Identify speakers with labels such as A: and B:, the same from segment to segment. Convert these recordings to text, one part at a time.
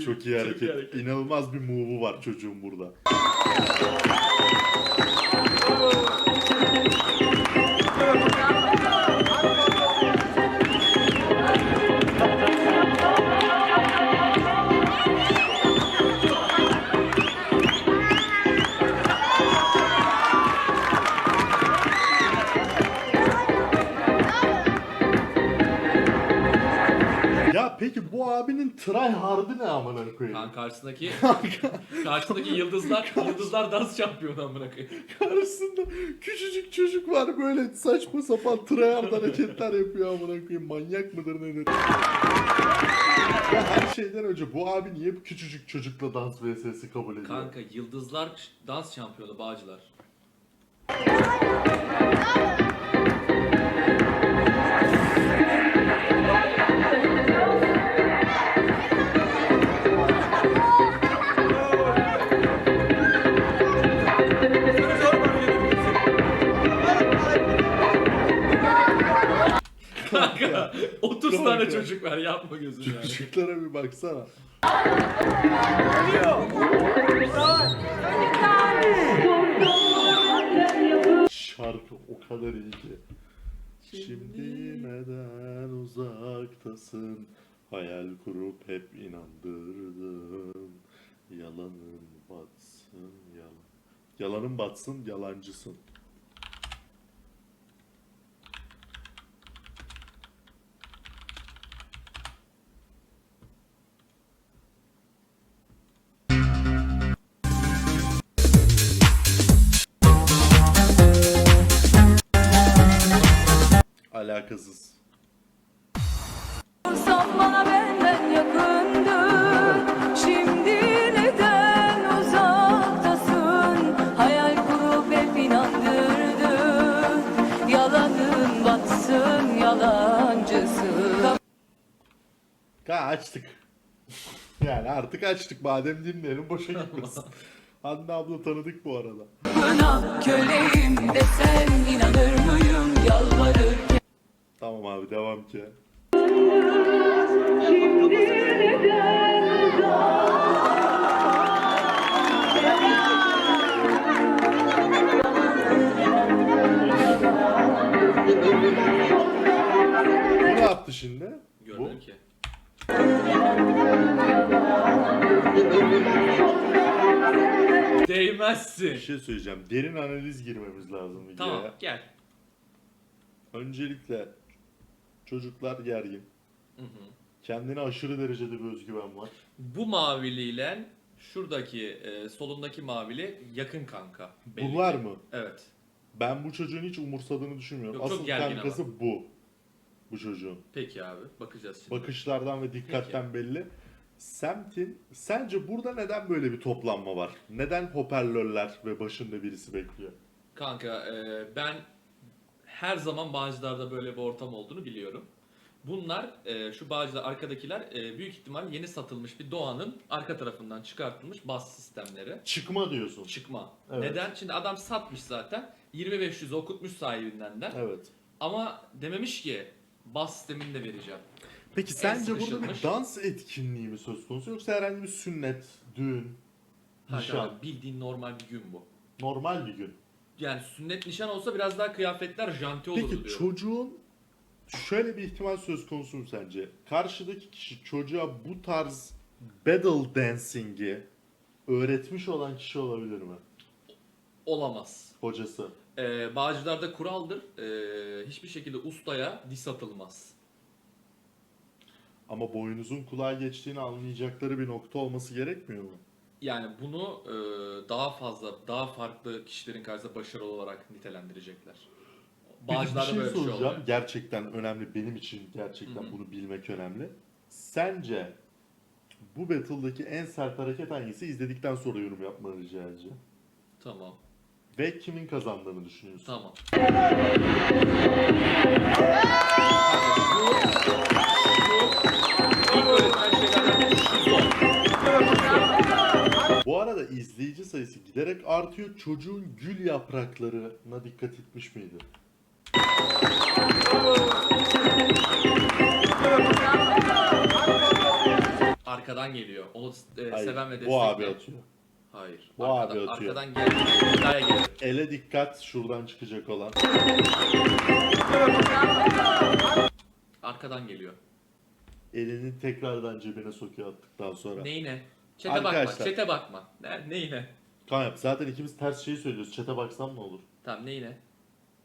A: iyi.
B: Çok iyi hareket. İnanılmaz bir move'u var çocuğun burada. Try hard'ı ne amına koyayım?
A: Kan karşısındaki karşısındaki yıldızlar yıldızlar dans şampiyonu amına koyayım.
B: Karşısında küçücük çocuk var böyle saçma sapan tryhard hareketler yapıyor amına koyayım. Manyak mıdır nedir? Ya her şeyden önce bu abi niye bu küçücük çocukla dans vs'si kabul ediyor?
A: Kanka yıldızlar dans şampiyonu Bağcılar. Kanka 30 tane
B: Kanka.
A: çocuk var yapma gözünü yani.
B: Çocuklara bir baksana. Şarkı o kadar iyi ki. Şimdi neden uzaktasın? Hayal kurup hep inandırdın. Yalanın batsın yalan. Yalanın batsın yalancısın.
C: Yalancısın
B: Ha açtık. Yani artık açtık. Badem dinleyelim boşa gitmesin. Hande abla tanıdık bu arada.
C: Buna köleyim desen inanır mıyım yalvarırken
B: Tamam abi devam ki. Bu ne yaptı şimdi?
A: Görmedim
B: Bu?
A: ki.
B: Bir
A: Değmezsin.
B: şey söyleyeceğim. Derin analiz girmemiz lazım videoya.
A: Tamam gel.
B: Öncelikle çocuklar gergin.
A: Hı hı.
B: Kendine aşırı derecede bir özgüven var.
A: Bu maviliyle şuradaki e, solundaki mavili yakın kanka. belli
B: Bunlar mı?
A: Evet.
B: Ben bu çocuğun hiç umursadığını düşünmüyorum.
A: Yok, çok
B: Asıl
A: gergin
B: kankası bu. Bu çocuğun.
A: Peki abi bakacağız şimdi.
B: Bakışlardan ve dikkatten belli. Semt'in sence burada neden böyle bir toplanma var? Neden hoparlörler ve başında birisi bekliyor?
A: Kanka e, ben her zaman Bağcılar'da böyle bir ortam olduğunu biliyorum. Bunlar e, şu Bağcılar arkadakiler e, büyük ihtimal yeni satılmış bir Doğan'ın arka tarafından çıkartılmış bas sistemleri.
B: Çıkma diyorsun.
A: Çıkma.
B: Evet.
A: Neden? Şimdi adam satmış zaten. 2500 okutmuş sahibinden de.
B: Evet.
A: Ama dememiş ki bas sistemini de vereceğim.
B: Peki sence burada
A: sıkışılmış.
B: bir dans etkinliği mi söz konusu yoksa herhangi bir sünnet, düğün,
A: Kanka
B: nişan?
A: bildiğin normal bir gün bu.
B: Normal bir gün.
A: Yani sünnet nişan olsa biraz daha kıyafetler janti olurdu
B: Peki
A: diyor.
B: çocuğun şöyle bir ihtimal söz konusu mu sence? Karşıdaki kişi çocuğa bu tarz battle dancing'i öğretmiş olan kişi olabilir mi?
A: Olamaz.
B: Hocası.
A: Ee, Bağcılar'da kuraldır. Ee, hiçbir şekilde ustaya dis atılmaz.
B: Ama boynuzun kulağa geçtiğini anlayacakları bir nokta olması gerekmiyor mu?
A: Yani bunu e, daha fazla, daha farklı kişilerin karşısında başarılı olarak nitelendirecekler.
B: Peki bir şey
A: böyle bir şey
B: soracağım.
A: oluyor.
B: Gerçekten önemli. Benim için gerçekten
A: Hı hı.
B: bunu bilmek önemli. Sence bu battle'daki en sert hareket hangisi? İzledikten sonra yorum yapmanı rica edeceğim.
A: Tamam,
B: Ve kimin kazandığını düşünüyorsun?
A: tamam.
B: Bu arada izleyici sayısı giderek artıyor. Çocuğun gül yapraklarına dikkat etmiş miydi?
A: Arka Arkadan geliyor. Onu e,
B: Hayır,
A: seven ve destekleyen.
B: bu abi atıyor.
A: Hayır.
B: Bu
A: arkadan,
B: abi atıyor.
A: Arkadan gel. İddiaya gelir.
B: Ele dikkat şuradan çıkacak olan.
A: Arkadan geliyor.
B: Elini tekrardan cebine sokuyor attıktan sonra.
A: Neyine? Çete bakma.
B: Arkadaşlar.
A: Çete bakma. Ne, neyine?
B: Kan yap. Zaten ikimiz ters şeyi söylüyoruz. Çete baksam ne olur?
A: Tamam neyine?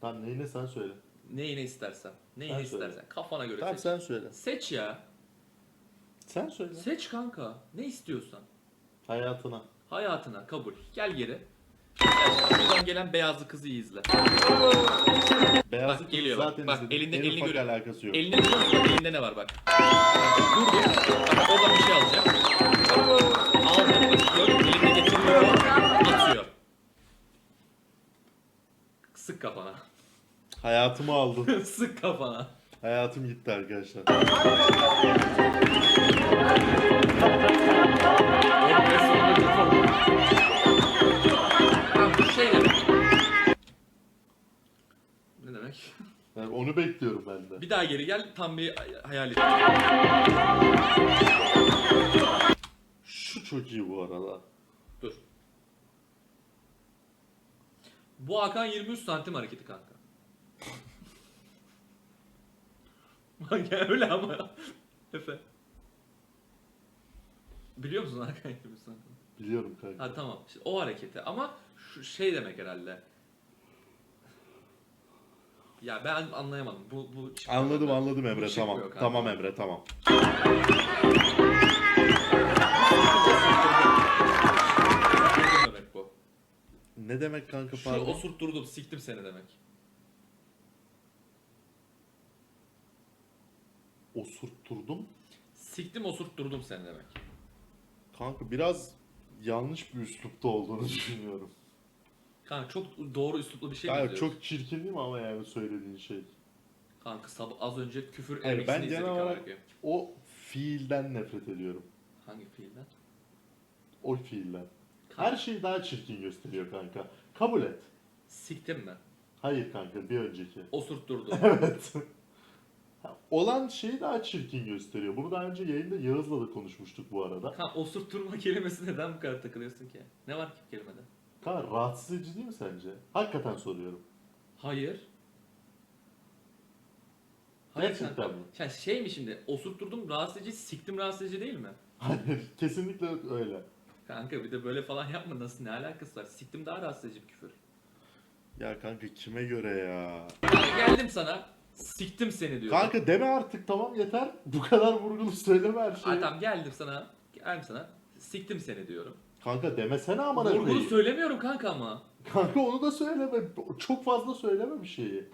B: Tamam neyine sen söyle.
A: Neyine istersen. Neyine
B: Sen söyle.
A: istersen. Kafana göre
B: Tamam
A: seç.
B: sen söyle.
A: Seç ya.
B: Sen söyle.
A: Seç kanka. Ne istiyorsan.
B: Hayatına.
A: Hayatına kabul. Gel geri. Gel. Buradan gelen beyazlı kızı iyi izle.
B: Beyaz
A: Bak, geliyor bak.
B: zaten
A: Bak,
B: izledim.
A: elinde-
B: En
A: elini
B: ufak
A: görüyor.
B: alakası yok.
A: Elinde musun? Bak, elinde ne var bak. Dur dur. Bak oradan bir şey alacak. Aldı. Sık kafana.
B: Hayatımı aldın.
A: Sık kafana.
B: Hayatım gitti arkadaşlar.
A: Şey demek. Ne demek?
B: Yani onu bekliyorum ben de.
A: Bir daha geri gel tam bir hayal et.
B: Şu çok iyi bu arada.
A: Bu Hakan 23 santim hareketi kanka. Bak ya öyle ama. Efe. Biliyor musun Hakan 23 santim?
B: Biliyorum kanka.
A: Ha tamam. İşte o hareketi ama şu şey demek herhalde. Ya ben anlayamadım. Bu bu çıkmıyor
B: Anladım anladım
A: Bu
B: Emre
A: çıkmıyor
B: tamam.
A: kanka.
B: Tamam Emre tamam.
A: Ne demek
B: kanka
A: Şu
B: pardon?
A: osurtturdum, siktim seni demek.
B: Osurtturdum.
A: Siktim osurtturdum seni demek.
B: Kanka biraz yanlış bir üslupta olduğunu düşünüyorum.
A: Kanka çok doğru üsluplu bir şey mi
B: Kanka çok çirkin değil mi ama yani söylediğin şey?
A: Kanka sabah az önce küfür
B: Hayır, ben
A: izledik
B: genel olarak-. O fiilden nefret ediyorum.
A: Hangi fiilden?
B: O fiilden. Her şeyi daha çirkin gösteriyor kanka. Kabul et.
A: Siktim mi?
B: Hayır kanka bir önceki.
A: Osurtturdum.
B: Evet. Ha, Olan şeyi daha çirkin gösteriyor. Bunu daha önce yayında Yağız'la da konuşmuştuk bu arada.
A: Kanka osurtturma kelimesi neden bu kadar takılıyorsun ki? Ne var ki kelimede?
B: Kanka rahatsız edici değil mi sence? Hakikaten soruyorum.
A: Hayır. Hayır
B: Gerçekten
A: kanka.
B: mi?
A: Ya şey mi şimdi? Osurtturdum rahatsız edici, siktim rahatsız edici değil mi?
B: Hayır kesinlikle öyle.
A: Kanka bir de böyle falan yapma nasıl ne alakası var? Siktim daha rahatsız edici bir küfür.
B: Ya kanka kime göre ya?
A: Geldim sana. Siktim seni diyorum.
B: Kanka deme artık tamam yeter. Bu kadar vurgulu söyleme her şeyi.
A: Tamam geldim sana. Geldim sana. Siktim seni diyorum.
B: Kanka demesene amına
A: Vurgulu
B: koyayım.
A: söylemiyorum kanka ama.
B: Kanka onu da söyleme. Çok fazla söyleme bir şeyi.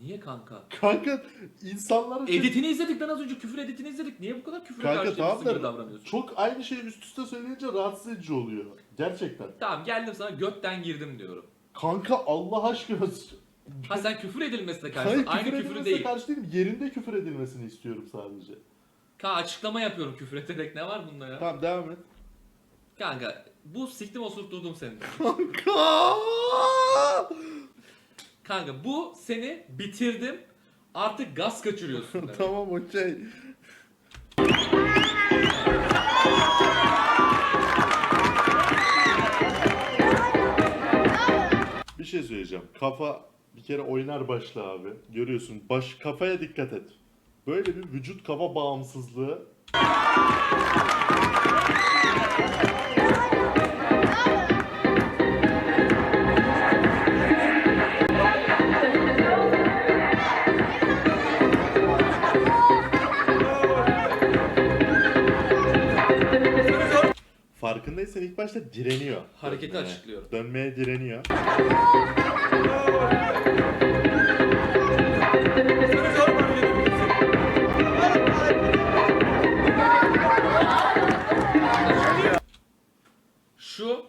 A: Niye kanka?
B: Kanka insanlara çok-
A: Editini izledik ben az önce küfür editini izledik. Niye bu kadar küfüre
B: Kanka
A: karşı
B: tamam da
A: davranıyorsun?
B: çok aynı şeyi üst üste söyleyince rahatsız edici oluyor. Gerçekten.
A: Tamam geldim sana götten girdim diyorum.
B: Kanka Allah aşkına.
A: Ha sen küfür edilmesine
B: Hayır
A: karşı
B: küfür
A: aynı küfür
B: edilmesine
A: değil.
B: karşı değilim. Yerinde küfür edilmesini istiyorum sadece.
A: Kanka açıklama yapıyorum küfür ederek ne var bunda ya?
B: Tamam devam et.
A: Kanka bu siktim osurtturdum seni.
B: Kanka!
A: Kanka bu seni bitirdim. Artık gaz kaçırıyorsun demek.
B: tamam okey. Bir şey söyleyeceğim. Kafa bir kere oynar başla abi. Görüyorsun. Baş kafaya dikkat et. Böyle bir vücut kafa bağımsızlığı Farkındaysan ilk başta direniyor.
A: Hareketi
B: dönmeye.
A: açıklıyorum.
B: Dönmeye direniyor.
A: Şu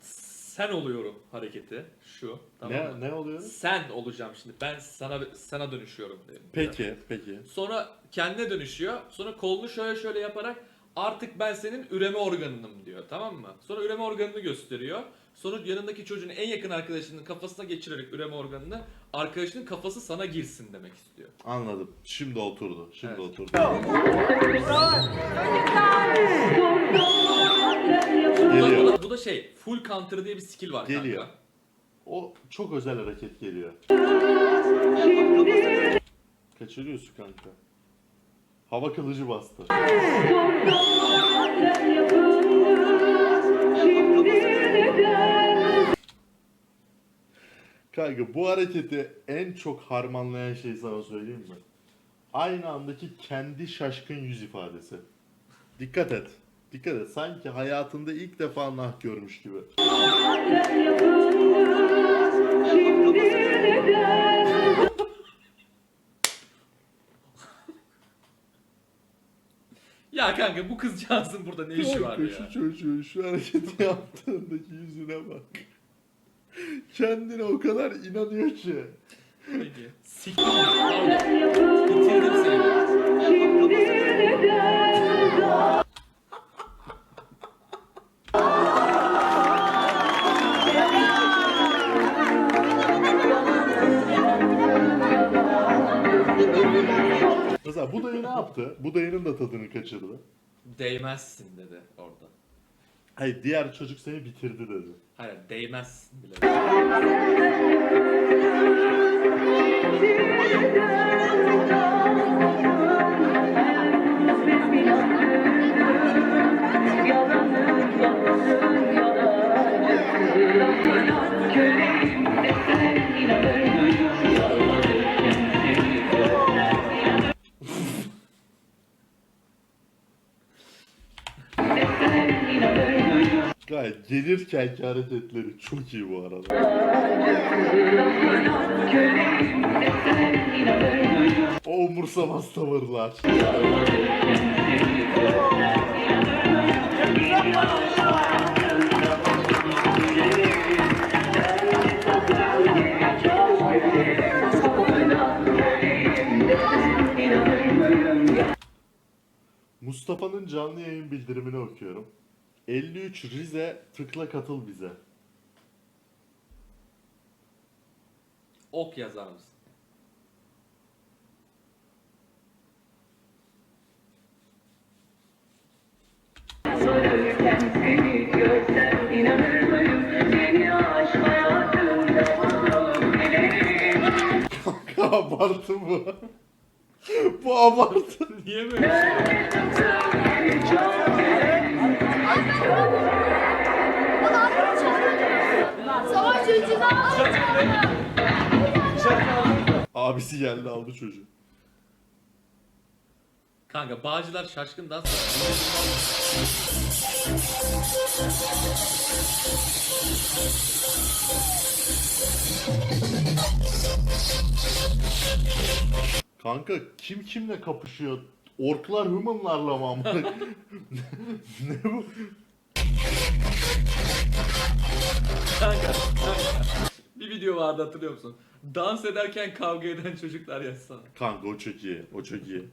A: sen oluyorum hareketi. Şu. Tamam mı?
B: ne ne oluyor?
A: Sen olacağım şimdi. Ben sana sana dönüşüyorum. dedim.
B: Peki, peki.
A: Sonra kendine dönüşüyor. Sonra kolunu şöyle şöyle yaparak artık ben senin üreme organınım diyor. Tamam mı? Sonra üreme organını gösteriyor. Sonra yanındaki çocuğun en yakın arkadaşının kafasına geçirerek üreme organını arkadaşının kafası sana girsin demek istiyor.
B: Anladım. Şimdi oturdu. Şimdi
A: Evet.
B: oturdu.
A: Bu da,
B: Geliyor.
A: bu da, bu da şey full counter diye bir skill var
B: Geliyor.
A: kanka.
B: O çok özel hareket geliyor. Kaçırıyorsun kanka. Hava kılıcı bastı. Kanka bu hareketi en çok harmanlayan şey sana söyleyeyim mi? Aynı andaki kendi şaşkın yüz ifadesi. Dikkat et. Dikkat et. Sanki hayatında ilk defa nah görmüş gibi.
A: Ya kanka bu kızcağızın burada ne işi var ya?
B: Şu çocuğun şu hareketi yaptığındaki yüzüne bak. Kendine o kadar inanıyor ki.
A: Peki. Siktir. Bitirdim seni.
B: Bu dayı ne yaptı? Bu dayının da tadını kaçırdı.
A: Değmezsin dedi orada.
B: Hayır diğer çocuk seni bitirdi dedi.
A: Hayır değmezsin bile.
B: Gayet gelirkenki hareketleri çok iyi bu arada. O umursamaz tavırlar. Mustafa'nın canlı yayın bildirimini okuyorum. 53 Rize tıkla katıl bize.
A: Ok yazar mısın?
D: Sorarken seni görsem inanır mıyım? Seni aşk hayatımda bulurum dilerim.
B: abartı bu. bu abartı.
A: Niye böyle şey
B: Abisi geldi aldı çocuğu.
A: Kanka Bağcılar şaşkından
B: Kanka kim kimle kapışıyor? Orklar humanlarla mı amına? ne bu?
A: Kanka, kanka. Bir video vardı hatırlıyor musun? Dans ederken kavga eden çocuklar yazsana.
B: Kanka o çok iyi. O çok iyi.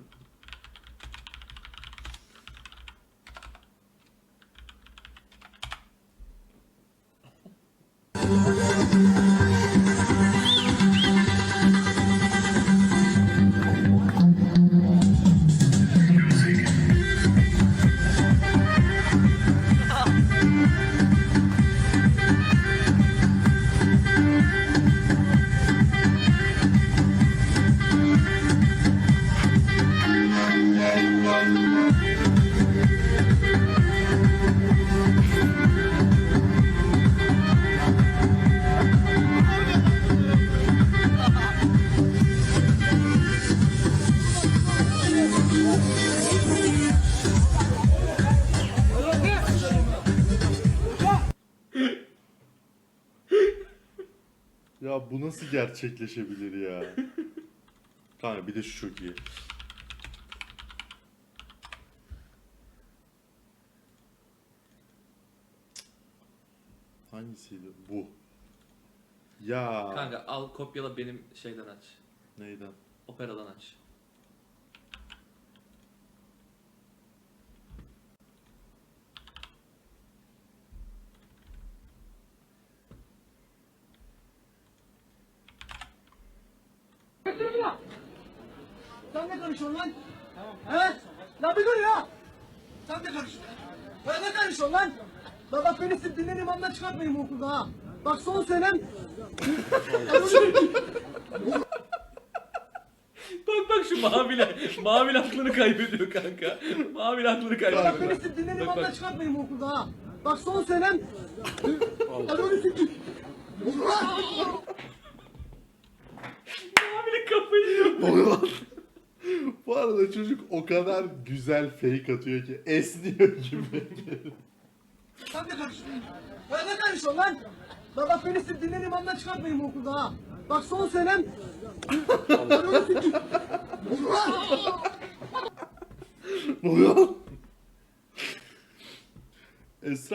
B: Ya bu nasıl gerçekleşebilir ya? Kanka bir de şu çok iyi. Hangisiydi? Bu. Ya.
A: Kanka al kopyala benim şeyden aç.
B: Neyden?
A: Operadan aç.
E: Karışıyorsun lan? He? La bir dur ya. Sen de karış. Ya ne karışıyorsun lan? Bak bak beni siz dinlen imamdan çıkartmayın bu okulda ha. Bak son senem.
A: Bak bak şu mavile. Mavile aklını kaybediyor kanka. Mavile aklını
E: Bak
A: kaybediyor.
E: beni siz dinlen
A: Bak,
E: imamdan
A: bak.
E: çıkartmayın bu okulda ha. Bak son senem.
A: Mavile kafayı yiyor.
B: oluyor lan? Bu arada çocuk o kadar güzel fake atıyor ki esniyor gibi.
E: Sen de karışıyorsun. Ya ne karışıyorsun lan? Bak bak beni siz dinlen imamdan çıkartmayın bu okulda ha. Bak son senem. Ananı sikeyim.
B: Ne oluyor lan? Esra